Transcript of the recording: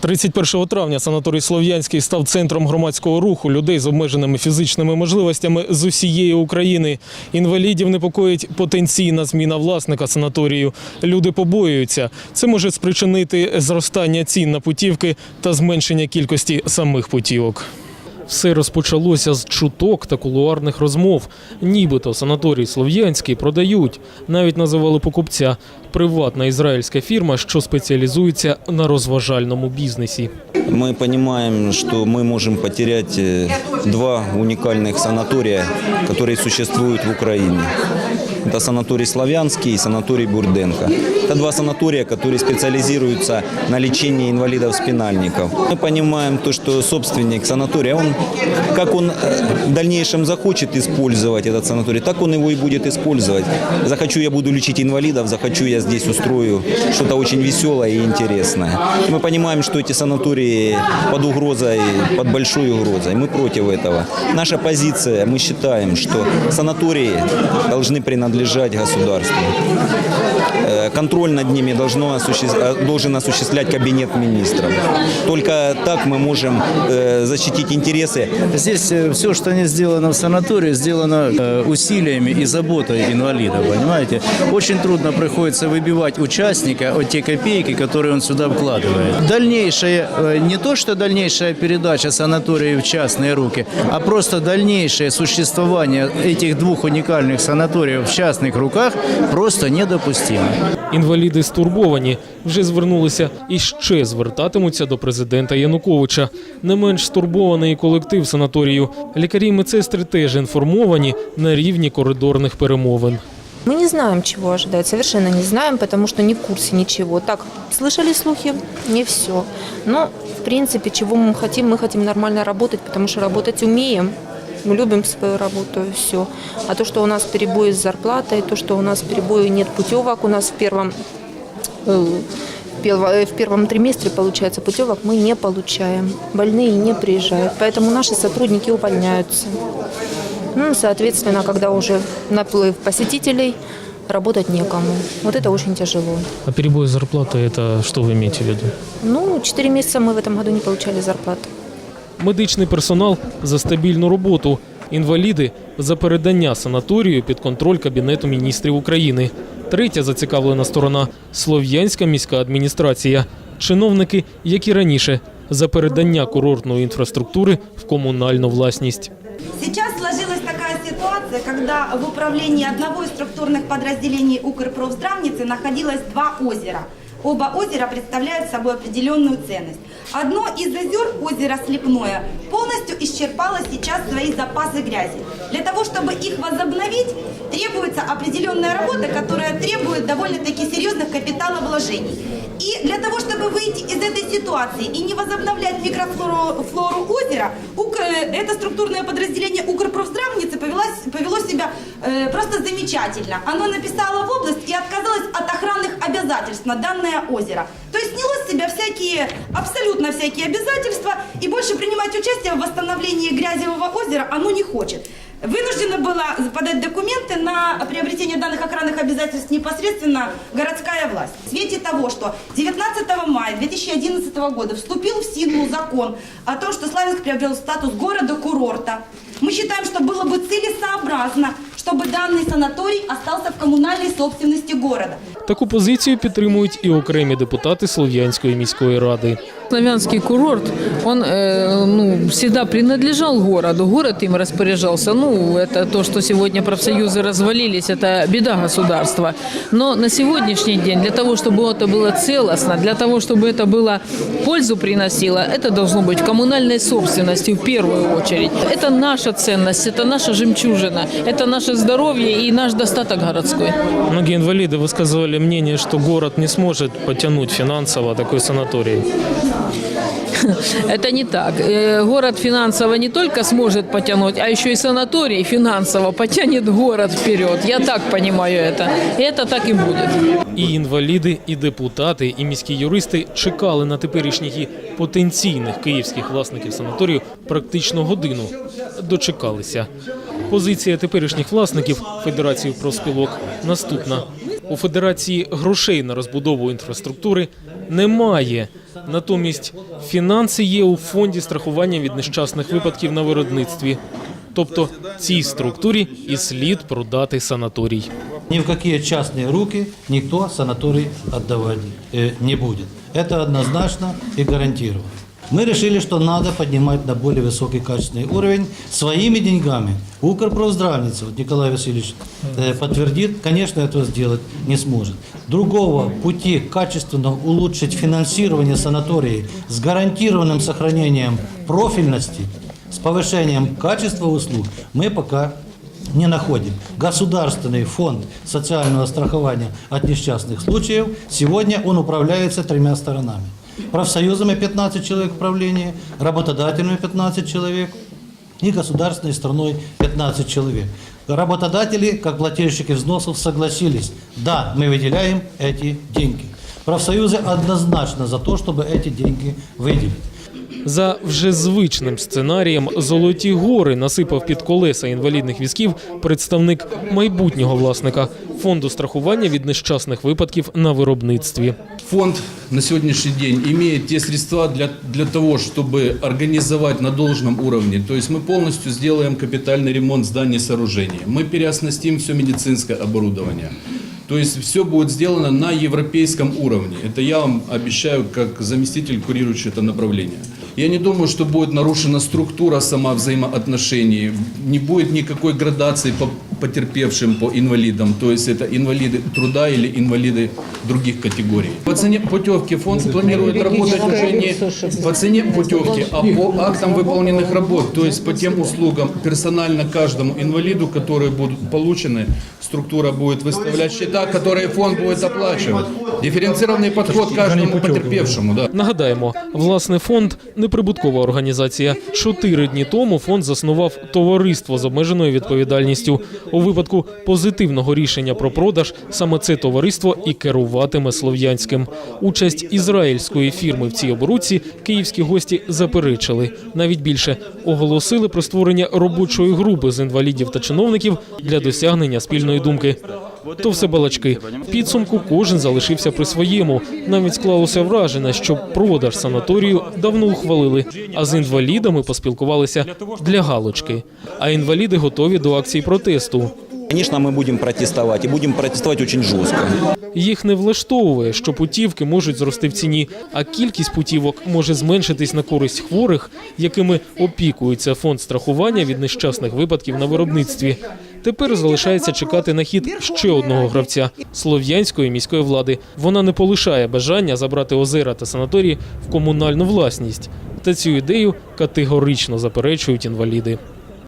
31 травня санаторій Слов'янський став центром громадського руху людей з обмеженими фізичними можливостями з усієї України. Інвалідів непокоїть потенційна зміна власника санаторію. Люди побоюються. Це може спричинити зростання цін на путівки та зменшення кількості самих путівок. Все розпочалося з чуток та кулуарних розмов. Нібито санаторій Слов'янський продають. Навіть називали покупця приватна ізраїльська фірма, що спеціалізується на розважальному бізнесі. Мы понимаем, что мы можем потерять э, два уникальных санатория, которые существуют в Украине. Это санаторий Славянский и санаторий Бурденко. Это два санатория, которые специализируются на лечении инвалидов-спинальников. Мы понимаем то, что собственник санатория, он, как он э, в дальнейшем захочет использовать этот санаторий, так он его и будет использовать. Захочу я буду лечить инвалидов, захочу я здесь устрою что-то очень веселое и интересное. И мы понимаем, что эти санатории под угрозой, под большой угрозой. Мы против этого. Наша позиция, мы считаем, что санатории должны принадлежать государству. Э, Контроль над ними должно осуществ- э, должен осуществлять кабинет министров. Только так мы можем э, защитить интересы Здесь все, что не сделано в санатории, сделано усилиями и заботой инвалидов, понимаете? Очень трудно приходится выбивать участника от те копейки, которые он сюда вкладывает. Дальнейшая, не то что дальнейшая передача санатории в частные руки, а просто дальнейшее существование этих двух уникальных санаториев в частных руках просто недопустимо. Інваліди стурбовані, вже звернулися і ще звертатимуться до президента Януковича. Не менш стурбований і колектив санаторію. Лікарі і медсестри теж інформовані на рівні коридорних перемовин. Мы не знаем, чего ожидать, совершенно не знаем, потому что не в курсе ничего. Так, слышали слухи, не все. Но, в принципе, чего мы хотим? Мы хотим нормально работать, потому что работать умеем. Мы любим свою работу и все. А то, что у нас перебои с зарплатой, то, что у нас перебои нет путевок, у нас в первом, э, в перво- в первом триместре, получается, путевок мы не получаем. Больные не приезжают. Поэтому наши сотрудники увольняются. Ну, соответственно, когда уже наплыв посетителей, работать некому. Вот это очень тяжело. А перебой зарплаты – это что вы имеете в виду? Ну, 4 месяца мы в этом году не получали зарплату. Медичний персонал за стабільну роботу. Інваліди за передання санаторію під контроль Кабінету міністрів України. Третя зацікавлена сторона Слов'янська міська адміністрація. Чиновники, як і раніше, за передання курортної інфраструктури в комунальну власність. Сейчас сложилась такая ситуация, когда в управлении одного из структурных подразделений Укрпрофздравницы находилось два озера. Оба озера представляют собой определенную ценность. Одно из озер, озеро Слепное, полностью исчерпало сейчас свои запасы грязи. Для того, чтобы их возобновить, требуется определенная работа, которая требует довольно-таки серьезных капиталовложений. И для того, чтобы выйти из этой ситуации и не возобновлять микрофлору флору озера, это структурное подразделение Укрпрофздравницы повелось, повело себя э, просто замечательно. Оно написало в область и отказалось от охранных обязательств на данное озеро. То есть сняло с себя всякие, абсолютно всякие обязательства и больше принимать участие в восстановлении грязевого озера оно не хочет. Вынуждена была подать документы на приобретение данных охранных обязательств непосредственно городская власть. В свете того, что 19 мая 2011 года вступил в силу закон о том, что Славянск приобрел статус города-курорта, мы считаем, что было бы целесообразно, чтобы данный санаторий остался в коммунальной собственности города. Таку позицію підтримують і окремі депутати Слов'янської міської ради. Славянский курорт, он э, ну, всегда принадлежал городу, город им распоряжался. Ну, это то, что сегодня профсоюзы развалились, это беда государства. Но на сегодняшний день, для того, чтобы это было целостно, для того, чтобы это было пользу приносило, это должно быть коммунальной собственности в первую очередь. Это наша ценность, это наша жемчужина, это наше здоровье и наш достаток городской. Многие инвалиды высказывали мнение, что город не сможет потянуть финансово такой санаторий. Это не так. Э, Город финансово не только сможет потянуть, а еще и санаторий финансово потянет город вперед. Я так понимаю это. И это так и будет. І інваліди, і депутати, і міські юристи чекали на теперішніх і потенційних київських власників санаторію практично годину. Дочекалися. Позиція теперішніх власників Федерації профспілок наступна. У Федерації грошей на розбудову інфраструктури немає. Натомість фінанси є у фонді страхування від нещасних випадків на виробництві. Тобто цій структурі і слід продати санаторій. Ни в какие частные руки никто санаторий отдавать э, не будет. Это однозначно и гарантированно. Мы решили, что надо поднимать на более высокий качественный уровень своими деньгами. Укрпроздравница, вот Николай Васильевич э, подтвердит, конечно, этого сделать не сможет. Другого пути качественно улучшить финансирование санатории с гарантированным сохранением профильности, с повышением качества услуг мы пока не находим. Государственный фонд социального страхования от несчастных случаев, сегодня он управляется тремя сторонами. Профсоюзами 15 человек в правлении, работодателями 15 человек и государственной стороной 15 человек. Работодатели, как плательщики взносов, согласились, да, мы выделяем эти деньги. Профсоюзы однозначно за то, чтобы эти деньги выделить. За вже звичним сценарієм Золоті гори насипав під колеса інвалідних візків представник майбутнього власника фонду страхування від нещасних випадків на виробництві. Фонд на сегодняшний день имеет те средства для, для того, чтобы организовать на должном уровне. То есть мы полностью сделаем капитальный ремонт зданий и сооружений. Мы переоснастим все медицинское оборудование. То есть все будет сделано на европейском уровне. Это я вам обещаю как заместитель, курирующий это направление. Я не думаю, что будет нарушена структура сама взаимоотношений. Не будет никакой градации по потерпевшим, по инвалидам. То есть это инвалиды труда или инвалиды других категорий. По цене путевки фонд планирует работать уже не по цене путевки, а по актам выполненных работ. То есть по тем услугам персонально каждому инвалиду, которые будут получены, структура будет выставлять счета, которые фонд будет оплачивать. Дифференцированный подход каждому потерпевшему. Да. Нагадаємо, власне, фонд неприбуткова організація. Чотири дні тому фонд заснував товариство з обмеженою відповідальністю. У випадку позитивного рішення про продаж саме це товариство і керуватиме слов'янським. Участь ізраїльської фірми в цій оборудці київські гості заперечили. Навіть більше оголосили про створення робочої групи з інвалідів та чиновників для досягнення спільної думки. То все балачки. В підсумку кожен залишився при своєму. Навіть склалося враження, що продаж санаторію давно ухвалили, а з інвалідами поспілкувалися для галочки. А інваліди готові до акцій протесту. Конечно, мы будем протестовать и будем протестовать очень жестко. Їх не влаштовує, що путівки можуть зрости в ціні, а кількість путівок може зменшитись на користь хворих, якими опікується фонд страхування від нещасних випадків на виробництві. Тепер залишається чекати на хід ще одного гравця слов'янської міської влади. Вона не полишає бажання забрати озера та санаторії в комунальну власність. Та цю ідею категорично заперечують інваліди.